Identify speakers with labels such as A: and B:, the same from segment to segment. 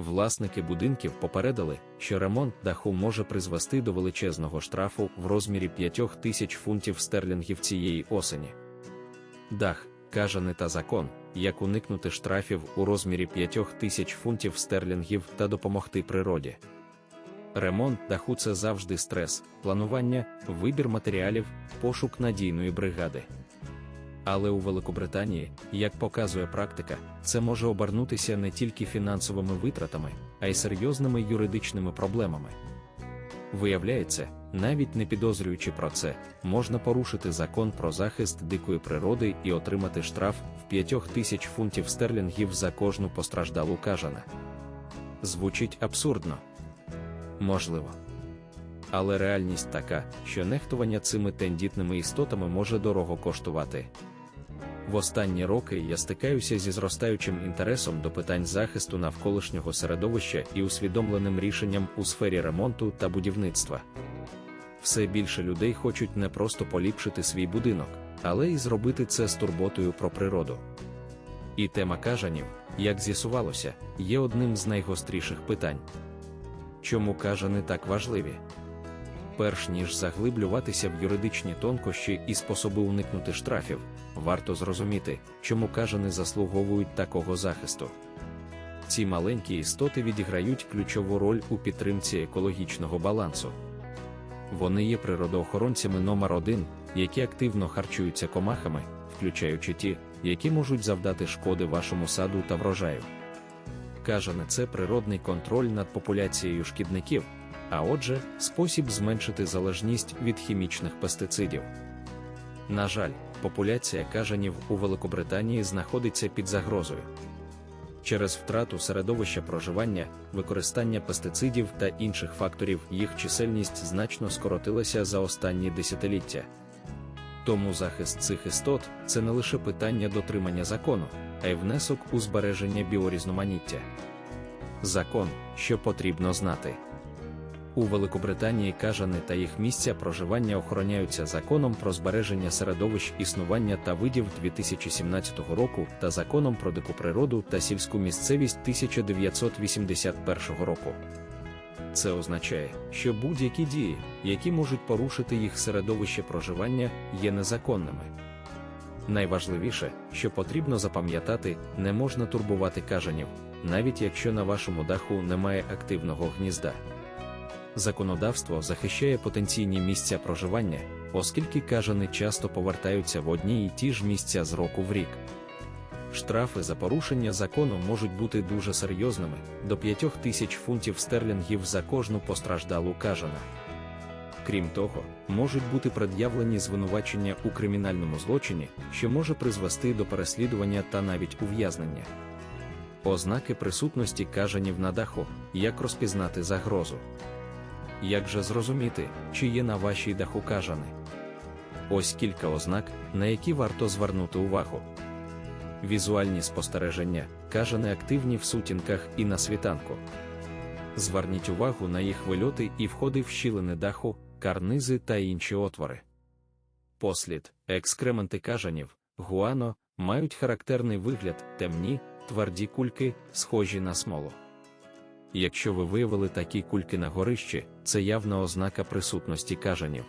A: Власники будинків попередили, що ремонт даху може призвести до величезного штрафу в розмірі 5 тисяч фунтів стерлінгів цієї осені. Дах, кажани та закон, як уникнути штрафів у розмірі 5 тисяч фунтів стерлінгів та допомогти природі. Ремонт даху це завжди стрес, планування, вибір матеріалів, пошук надійної бригади. Але у Великобританії, як показує практика, це може обернутися не тільки фінансовими витратами, а й серйозними юридичними проблемами. Виявляється, навіть не підозрюючи про це, можна порушити закон про захист дикої природи і отримати штраф в 5 тисяч фунтів стерлінгів за кожну постраждалу кажана. Звучить абсурдно. Можливо. Але реальність така, що нехтування цими тендітними істотами може дорого коштувати. В останні роки я стикаюся зі зростаючим інтересом до питань захисту навколишнього середовища і усвідомленим рішенням у сфері ремонту та будівництва. Все більше людей хочуть не просто поліпшити свій будинок, але й зробити це з турботою про природу. І тема кажанів, як з'ясувалося, є одним з найгостріших питань. Чому кажани так важливі? Перш ніж заглиблюватися в юридичні тонкощі і способи уникнути штрафів, варто зрозуміти, чому кажани заслуговують такого захисту. Ці маленькі істоти відіграють ключову роль у підтримці екологічного балансу. Вони є природоохоронцями номер один, які активно харчуються комахами, включаючи ті, які можуть завдати шкоди вашому саду та врожаю. Кажани це природний контроль над популяцією шкідників, а отже, спосіб зменшити залежність від хімічних пестицидів. На жаль, популяція кажанів у Великобританії знаходиться під загрозою. Через втрату середовища проживання, використання пестицидів та інших факторів їх чисельність значно скоротилася за останні десятиліття. Тому захист цих істот це не лише питання дотримання закону, а й внесок у збереження біорізноманіття. Закон, що потрібно знати. У Великобританії кажани та їх місця проживання охороняються законом про збереження середовищ існування та видів 2017 року та законом про дику природу та сільську місцевість 1981 року. Це означає, що будь-які дії, які можуть порушити їх середовище проживання, є незаконними. Найважливіше, що потрібно запам'ятати, не можна турбувати кажанів, навіть якщо на вашому даху немає активного гнізда. Законодавство захищає потенційні місця проживання, оскільки кажани часто повертаються в одні і ті ж місця з року в рік. Штрафи за порушення закону можуть бути дуже серйозними до 5 тисяч фунтів стерлінгів за кожну постраждалу кажана. Крім того, можуть бути пред'явлені звинувачення у кримінальному злочині, що може призвести до переслідування та навіть ув'язнення. Ознаки присутності кажанів на даху, як розпізнати загрозу. Як же зрозуміти, чи є на вашій даху кажани? Ось кілька ознак, на які варто звернути увагу. Візуальні спостереження, кажани активні в сутінках і на світанку. Зверніть увагу на їх вильоти і входи в щілини даху, карнизи та інші отвори. Послід, екскременти кажанів, гуано, мають характерний вигляд, темні, тверді кульки, схожі на смолу. Якщо ви виявили такі кульки на горищі, це явна ознака присутності кажанів.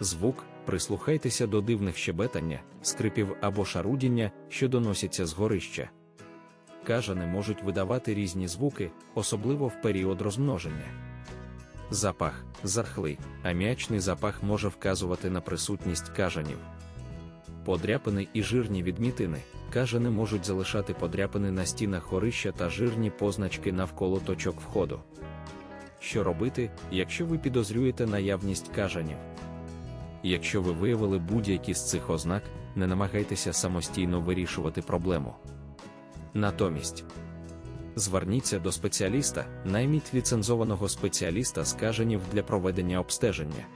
A: Звук, прислухайтеся до дивних щебетання, скрипів або шарудіння, що доносяться з горища. Кажани можуть видавати різні звуки, особливо в період розмноження. Запах, зархлий, аміачний запах може вказувати на присутність кажанів. Подряпини і жирні відмітини, кажани можуть залишати подряпини на стінах горища та жирні позначки навколо точок входу. Що робити, якщо ви підозрюєте наявність кажанів? Якщо ви виявили будь-які з цих ознак, не намагайтеся самостійно вирішувати проблему. Натомість, зверніться до спеціаліста, найміть ліцензованого спеціаліста з кажанів для проведення обстеження.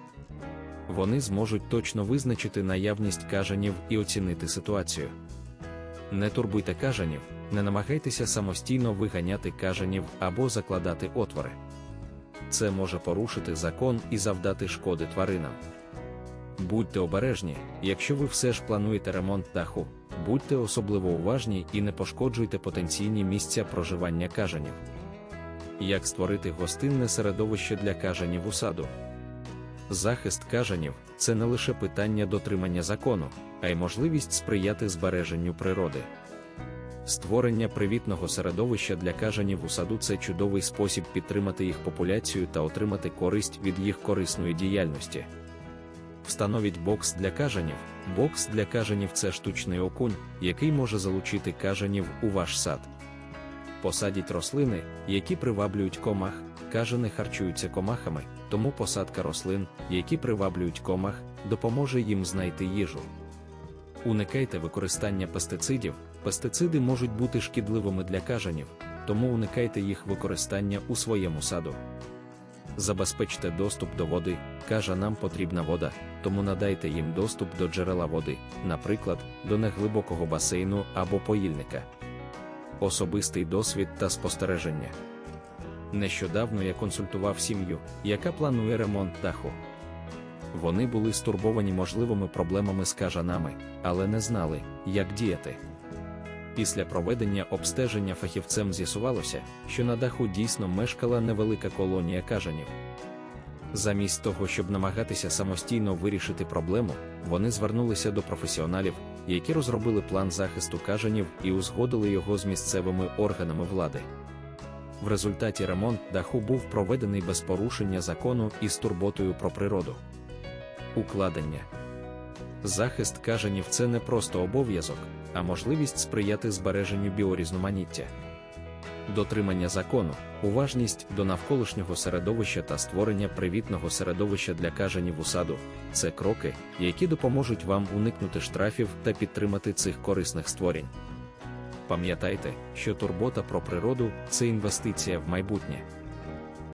A: Вони зможуть точно визначити наявність кажанів і оцінити ситуацію. Не турбуйте кажанів, не намагайтеся самостійно виганяти кажанів або закладати отвори. Це може порушити закон і завдати шкоди тваринам. Будьте обережні, якщо ви все ж плануєте ремонт даху, будьте особливо уважні і не пошкоджуйте потенційні місця проживання кажанів. як створити гостинне середовище для кажанів у саду. Захист кажанів це не лише питання дотримання закону, а й можливість сприяти збереженню природи. Створення привітного середовища для кажанів у саду це чудовий спосіб підтримати їх популяцію та отримати користь від їх корисної діяльності. Встановіть бокс для кажанів. Бокс для кажанів це штучний окунь, який може залучити кажанів у ваш сад. Посадіть рослини, які приваблюють комах, кажани харчуються комахами, тому посадка рослин, які приваблюють комах, допоможе їм знайти їжу. Уникайте використання пестицидів. Пестициди можуть бути шкідливими для кажанів, тому уникайте їх використання у своєму саду. Забезпечте доступ до води, кажанам потрібна вода, тому надайте їм доступ до джерела води, наприклад, до неглибокого басейну або поїльника. Особистий досвід та спостереження. Нещодавно я консультував сім'ю, яка планує ремонт даху. Вони були стурбовані можливими проблемами з кажанами, але не знали, як діяти. Після проведення обстеження фахівцем з'ясувалося, що на даху дійсно мешкала невелика колонія кажанів. Замість того, щоб намагатися самостійно вирішити проблему, вони звернулися до професіоналів, які розробили план захисту кажанів і узгодили його з місцевими органами влади. В результаті ремонт даху був проведений без порушення закону і з турботою про природу. Укладення захист кажанів це не просто обов'язок, а можливість сприяти збереженню біорізноманіття. Дотримання закону, уважність до навколишнього середовища та створення привітного середовища для кажанів у саду це кроки, які допоможуть вам уникнути штрафів та підтримати цих корисних створінь. Пам'ятайте, що турбота про природу це інвестиція в майбутнє.